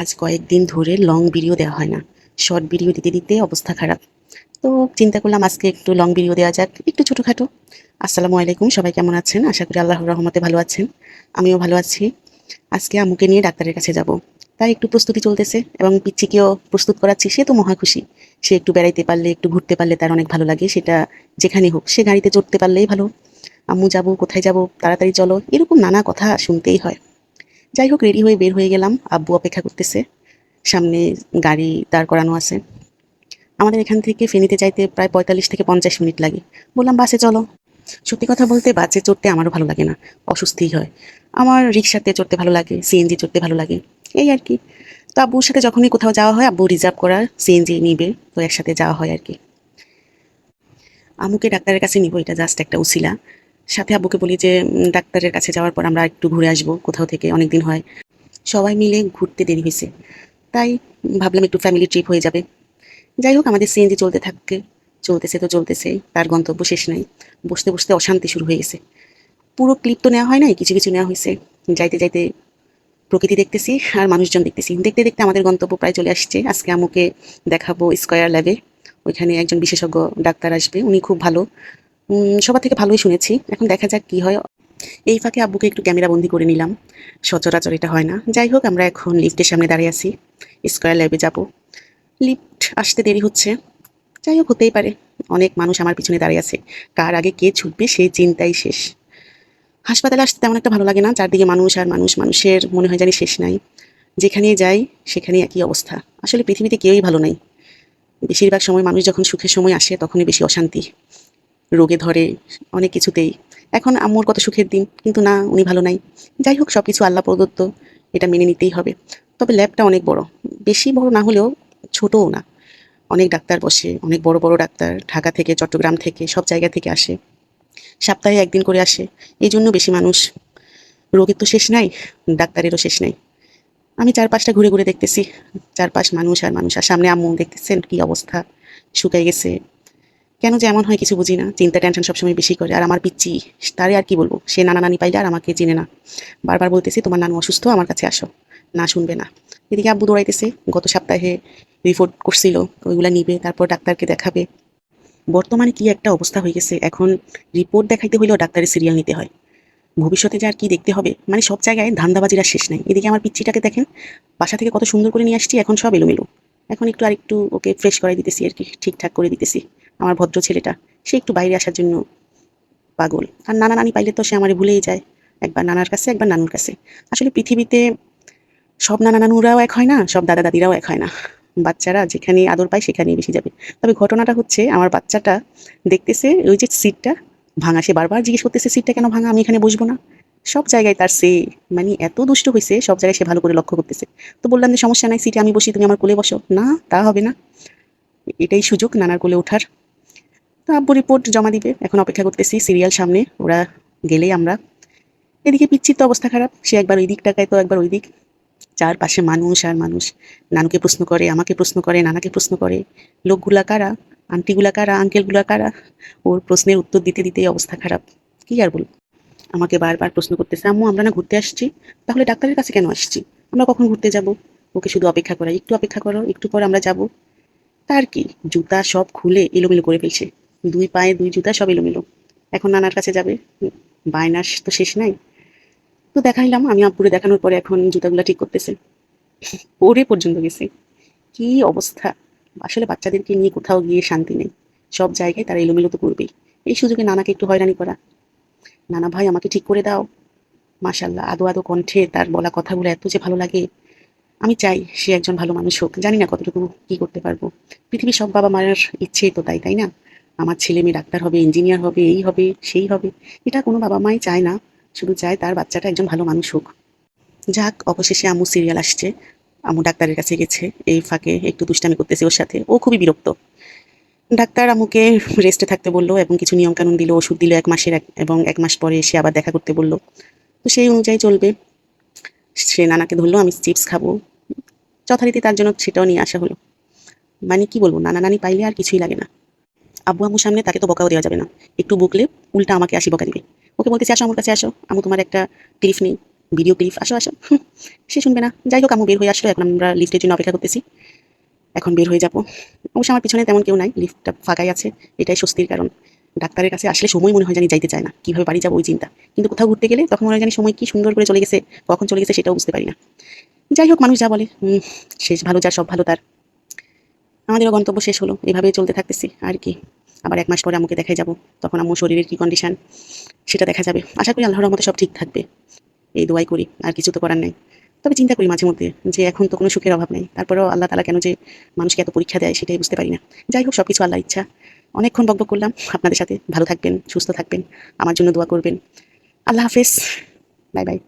আজ কয়েকদিন ধরে লং ভিডিও দেওয়া হয় না। শর্ট ভিডিও দিতে দিতে অবস্থা খারাপ। তো চিন্তা করলাম আজকে একটু লং ভিডিও দেওয়া যাক, একটু ছোটোখাটো। আসসালামু আলাইকুম, সবাই কেমন আছেন? আশা করি আল্লাহর রহমতে ভালো আছেন। আমিও ভালো আছি। আজকে আম্মুকে নিয়ে ডাক্তারের কাছে যাব। তাই একটু প্রস্তুতি চলতেছে এবং পিচ্ছিকেও প্রস্তুত করাচ্ছি। সে তো মহা খুশি। সে একটু বেড়াইতে পারলে, একটু ঘুরতে পারলে তার অনেক ভালো লাগে। সেটা যেখানে হোক, সে গাড়িতে চড়তে পারলেই ভালো। আম্মু যাব, কোথায় যাব, তাড়াতাড়ি চলো, এরকম নানা কথা শুনতেই হয়। যাই হোক রেডি হয়ে বের হয়ে গেলাম। আব্বু অপেক্ষা করতেছে। সামনে গাড়ি দাঁড় করানো আছে। আমাদের এখান থেকে ফেনীতে যাইতে প্রায় পঁয়তাল্লিশ থেকে পঞ্চাশ মিনিট লাগে। বললাম, বাসে চলো। সত্যি কথা বলতে, বাসে চড়তে আমারও ভালো লাগে না। অস্বস্তি হয়। আমার রিক্সাতে চড়তে ভালো লাগে সিএনজি চড়তে ভালো লাগে। এই আর কি। তো আব্বুর সাথে যখনই কোথাও যাওয়া হয়, আব্বু রিজার্ভ করা সিএনজি নিবে। তো একসাথে যাওয়া হয় আর কি। আমুকে ডাক্তারের কাছে নিব, এটা জাস্ট একটা উসিলা। সাথে আব্বুকে বলি যে ডাক্তারের কাছে যাওয়ার পর আমরা একটু ঘুরে আসব কোথাও থেকে অনেক দিন হয়। সবাই মিলে ঘুরতে দেরি হয়েছে। তাই ভাবলাম একটু ফ্যামিলি ট্রিপ হয়ে যাবে। যাই হোক, আমাদের সিএনজি চলতে থাকে। চলতেছে তো চলতেছে, তার গন্তব্য শেষ নাই। বসতে বসতে অশান্তি শুরু হয়ে গেছে। পুরো ক্লিপ তো নেওয়া হয় নাই, কিছু কিছু নেওয়া হয়েছে। যাইতে যাইতে প্রকৃতি দেখতেছি আর মানুষজন দেখতেছি। দেখতে দেখতে আমাদের গন্তব্য প্রায় চলে আসছে। আজকে আমাকে দেখাবো স্কয়ার ল্যাবে ওইখানে একজন বিশেষজ্ঞ ডাক্তার আসবে। উনি খুব ভালো। সবার থেকে ভালোই শুনেছি। এখন দেখা যাক কি হয়। এই ফাঁকে আব্বুকে একটু ক্যামেরা বন্দি করে নিলাম। সচরাচর এটা হয় না। যাই হোক, আমরা এখন লিফটের সামনে দাঁড়িয়ে আছি। স্কয়ার ল্যাবে যাব। লিফট আসতে দেরি হচ্ছে। যাই হোক, হতেই পারে। অনেক মানুষ আমার পিছনে দাঁড়িয়ে আছে। কার আগে কে ছুটবে সেই চিন্তাই শেষ। হাসপাতালে আসতে তেমন একটা ভালো লাগে না। চারদিকে মানুষ আর মানুষ, মানুষের মনে হয় জানি শেষ নাই। যেখানে যাই সেখানে একই অবস্থা। আসলে পৃথিবীতে কেউই ভালো নাই। বেশিরভাগ সময় মানুষ যখন সুখের সময় আসে, তখনই বেশি অশান্তি। রোগে ধরে, অনেক কিছুতেই। এখন আম্মুর কত সুখের দিন, কিন্তু না, উনি ভালো নাই। যাই হোক সব কিছু আল্লাহ প্রদত্ত, এটা মেনে নিতেই হবে। তবে ল্যাবটা অনেক বড়। বেশি বড় না হলেও ছোটও না। অনেক ডাক্তার বসে, অনেক বড় বড় ডাক্তার ঢাকা থেকে, চট্টগ্রাম থেকে, সব জায়গা থেকে আসে। সপ্তাহে একদিন করে আসে। এই জন্য বেশি মানুষ। রোগের তো শেষ নাই, ডাক্তারেরও শেষ নাই। আমি চারপাশটা ঘুরে ঘুরে দেখতেছি। চারপাশ মানুষ আর মানুষ। আর সামনে আম্মু দেখতেছেন কি অবস্থা? শুকাই গেছে। কেন যে এমন হয় কিছু বুঝি না। চিন্তা টেনশন সবসময় বেশি করে। আর আমার পিচ্ছি তারে আর কি বলব? সে নানা নানি পাইলে আর আমাকে চিনে না। বারবার বলতেছি, তোমার নানু অসুস্থ, আমার কাছে আসো। না শুনবে না। এদিকে আব্বু দৌড়াইতেছে, গত সপ্তাহে রিপোর্ট করছিল, ওইগুলা নিবে, তারপর ডাক্তারকে দেখাবে। বর্তমানে কি একটা অবস্থা হয়ে গেছে, এখন রিপোর্ট দেখাইতে হইলেও ডাক্তারের সিরিয়াল নিতে হয়। ভবিষ্যতে যে আর কি দেখতে হবে মানে সব জায়গায় ধান্দাবাজির শেষ নাই। এদিকে আমার পিচ্ছিটাকে দেখেন, বাসা থেকে কত সুন্দর করে নিয়ে আসছি, এখন সব এলোমেলো। এখন একটু আর একটু ওকে ফ্রেশ করে দিতেছি আর কি, ঠিকঠাক করে দিতেছি। আমার ভদ্র ছেলেটা, সে একটু বাইরে আসার জন্য পাগল। আর নানা নানি পাইলে তো সে আমারে ভুলেই যায়। একবার নানার কাছে, একবার নানুর কাছে। আসলে পৃথিবীতে সব নানা নানুরাও এক হয় না, সব দাদা দাদিরাও এক হয় না। বাচ্চারা যেখানে আদর পায় সেখানেই বেশি যাবে। তবে ঘটনাটা হচ্ছে, আমার বাচ্চাটা দেখতেছে ওই যে সিটটা ভাঙা। সে বারবার জিজ্ঞেস করতেছে, সিটটা কেন ভাঙা? আমি এখানে বসবো না? সব জায়গায় তার সে মানে এত দুষ্ট হয়েছে সব জায়গায় সে ভালো করে লক্ষ্য করতেছে। তো বললাম যে, সমস্যা নাই, সিটে আমি বসি, তুমি আমার কোলে বসো। না, তা হবে না। এটাই সুযোগ নানার কোলে ওঠার। তো আব্বু রিপোর্ট জমা দিবে। এখন অপেক্ষা করতেছি সিরিয়াল সামনে। ওরা গেলেই আমরা। এদিকে পিচ্ছির তো অবস্থা খারাপ। সে একবার ওই দিক টাকায় তো একবার ওই দিক। চারপাশে মানুষ আর মানুষ। নানুকে প্রশ্ন করে, আমাকে প্রশ্ন করে, নানাকে প্রশ্ন করে। লোকগুলা কারা? আন্টিগুলা কারা? আঙ্কেলগুলা কারা? ওর প্রশ্নের উত্তর দিতে দিতেই অবস্থা খারাপ। কি আর বল আমাকে বারবার প্রশ্ন করতেছে, আম্মু, আমরা না ঘুরতে আসছি? তাহলে ডাক্তারের কাছে কেন আসছি? আমরা কখন ঘুরতে যাব? ওকে শুধু অপেক্ষা করা একটু অপেক্ষা করো, একটু পর আমরা যাব। তার কি? জুতা সব খুলে এলোমেলো করে ফেলছে। দুই পায়ে দুই জুতা সব এলোমেলো। এখন নানার কাছে যাবে। হুম, বায়নার তো শেষ নাই। তো দেখাইলাম আমি আব্বুরে দেখানোর পরে এখন জুতাগুলা ঠিক করতেছে। পরে পর্যন্ত গেছে। কি অবস্থা? আসলে বাচ্চাদেরকে নিয়ে কোথাও গিয়ে শান্তি নেই। সব জায়গায় তারা এলোমেলো তো করবেই। এই সুযোগে নানাকে একটু হয়রানি করা। নানা ভাই আমাকে ঠিক করে দাও। মাশাল্লাহ আদো আদো কণ্ঠে তার বলা কথাগুলো এত যে ভালো লাগে। আমি চাই সে একজন ভালো মানুষ হোক। জানি না কতটুকু কি করতে পারব। পৃথিবীর সব বাবা মায়ের ইচ্ছেই তো তাই তাই না? আমার ছেলে মেয়ে ডাক্তার হবে ইঞ্জিনিয়ার হবে, এই হবে, সেই হবে। এটা কোনো বাবা মাই চায় না, শুধু চায় তার বাচ্চাটা একজন ভালো মানুষ হোক। যাক, অবশেষে আমু সিরিয়াল আসছে। আমু ডাক্তারের কাছে গেছে, এই ফাঁকে একটু দুষ্টামি করতেছে ওর সাথে। ও খুবই বিরক্ত। ডাক্তার আমুকে রেস্টে থাকতে বলল এবং কিছু নিয়মকানুন দিল, ওষুধ দিল এক মাসের এক- এবং এক মাস পরে এসে আবার দেখা করতে বলল। তো সেই অনুযায়ী চলবে। সে নানাকে ধরলো, আমি চিপস খাব। যথারীতি তার জন্য সেটাও নিয়ে আসা হলো। মানে কি বলব, নানা নানি পাইলে আর কিছুই লাগে না। আব্বু আম্মুর সামনে তাকে তো বকাও দেওয়া যাবে না। একটু বকলে উল্টা আমাকে আসি বকা দিবে। ওকে বলতেছি, আসো আমার কাছে আসো। আমি তোমার একটা ক্লিফ নেই ভিডিও ক্লিপ আসো আসো। সে শুনবে না। যাই হোক, আম্মু বের হয়ে আসলো। এখন আমরা লিফটের জন্য অপেক্ষা করতেছি। এখন বের হয়ে যাব। অবশ্য আমার পিছনে তেমন কেউ নাই। লিফটটা ফাঁকাই আছে। এটাই স্বস্তির কারণ। ডাক্তারের কাছে আসলে সময় মনে হয় জানি যাইতে চায় না। কীভাবে বাড়ি যাব ওই চিন্তা। কিন্তু কোথাও ঘুরতে গেলে তখন মনে হয় জানি সময় কি সুন্দর করে চলে গেছে, কখন চলে গেছে সেটাও বুঝতে পারি না। যাই হোক, মানুষ যা বলে শেষ ভালো যার, সব ভালো তার। আমাদেরও গন্তব্য শেষ হলো এভাবে চলতে থাকতেছি, আর কি। আবার এক মাস পরে আমাকে দেখাই যাব, তখন আমার শরীরের কি কন্ডিশন সেটা দেখা যাবে। আশা করি আল্লাহর মতো সব ঠিক থাকবে, এই দোয়াই করি, আর কিছু তো করার নেই। তবে চিন্তা করি মাঝে মধ্যে যে এখন তো কোনো সুখের অভাব নেই, তারপরেও আল্লাহ তালা কেন যে মানুষকে এত পরীক্ষা দেয় সেটাই বুঝতে পারি না। যাই হোক সব কিছু আল্লাহ ইচ্ছা। অনেকক্ষণ বকবক করলাম, আপনাদের সাথে ভালো থাকবেন, সুস্থ থাকবেন, আমার জন্য দোয়া করবেন। আল্লাহ হাফেজ, বাই বাই।